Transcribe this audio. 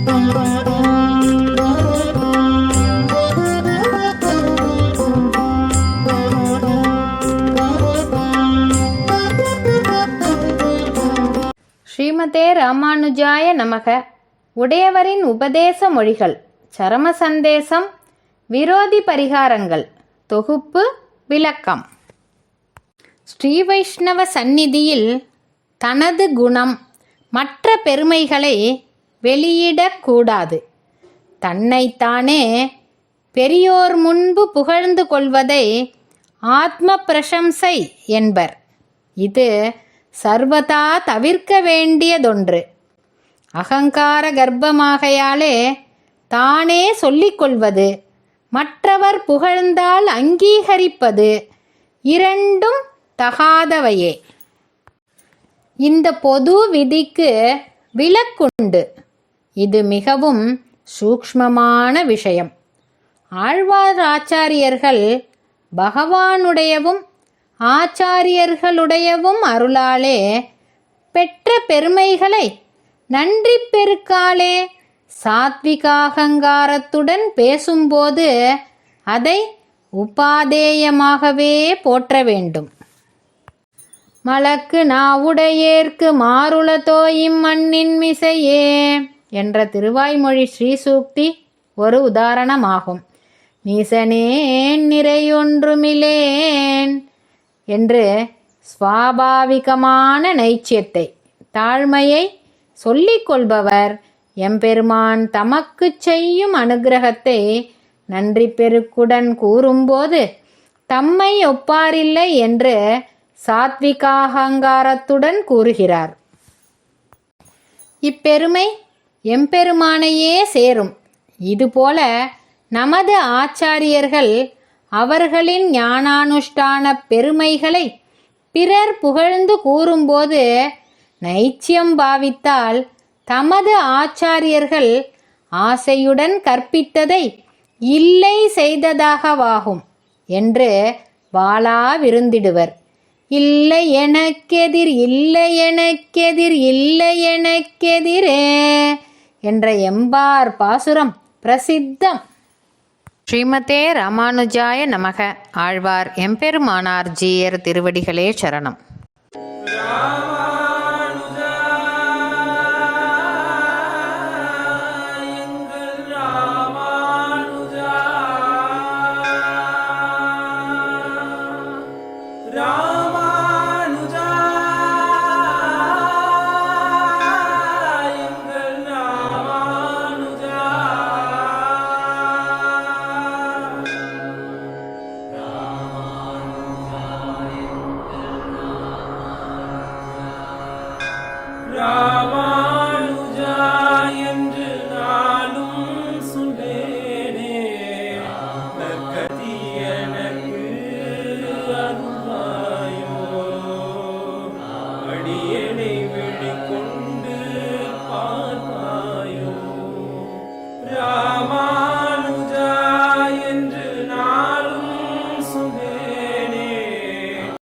ஸ்ரீமதே ராமானுஜாய நமக. உடையவரின் உபதேச மொழிகள் சரம சந்தேசம் விரோதி பரிகாரங்கள் தொகுப்பு விளக்கம். ஸ்ரீ வைஷ்ணவ சந்நிதியில் தனது குணம் மற்ற பெருமைகளை வெளியிடக்கூடாது. தன்னைத்தானே பெரியோர் முன்பு புகழ்ந்து கொள்வதை ஆத்ம பிரசம்சை என்பர். இது சர்வதா தவிர்க்க வேண்டியதொன்று. அகங்கார கர்ப்பமாகையாலே தானே சொல்லிக்கொள்வது மற்றவர் புகழ்ந்தால் அங்கீகரிப்பது இரண்டும் தகாதவையே. இந்த பொது விதிக்கு விலக்குண்டு. இது மிகவும் சூக்ஷ்மமான விஷயம். ஆழ்வார் ஆச்சாரியர்கள் பகவானுடையவும் ஆச்சாரியர்களுடையவும் அருளாலே பெற்ற பெருமைகளை நன்றி பெருக்காலே சாத்விகாகங்காரத்துடன் பேசும்போது அதை உபாதேயமாகவே போற்ற வேண்டும். மலக்கு நாவுடையேற்கு மாருள தோயும் மண்ணின் மிசையே. என்ற திருவாய்மொழி ஸ்ரீசூக்தி ஒரு உதாரணமாகும். நீசனேன் நிறையொன்றுமிலேன் என்று சுவாபாவிகமான நைச்சியத்தை தாழ்மையை சொல்லிக் கொள்பவர் எம்பெருமான் தமக்குச் செய்யும் அனுக்கிரகத்தை நன்றி பெருக்குடன் கூறும்போது தம்மை ஒப்பாரில்லை என்று சாத்விகாகங்காரத்துடன் கூறுகிறார். இப்பெருமை எம்பெருமானையே சேரும். இதுபோல நமது ஆச்சாரியர்கள் அவர்களின் ஞானானுஷ்டான பெருமைகளை பிறர் புகழ்ந்து கூறும்போது நைச்சியம் பாவித்தால் தமது ஆச்சாரியர்கள் ஆசையுடன் கற்பித்ததை இல்லை செய்ததாகவாகும் என்று வாளா விருந்திடுவர். இல்லை எனக்கெதிர் இல்லை எனக்கெதிர் இல்லை எனக்கெதிரே என்ற எம்பார் பாசுரம் பிரசித்தம். ஸ்ரீமதே ராமானுஜாய நமக. ஆழ்வார் எம்பெருமானார் ஜீயர் திருவடிகளே சரணம். ராமானுஜா என்று நாளும் சொல்லேனே கத்தி எனக்கு அருள்வாயோ அடியே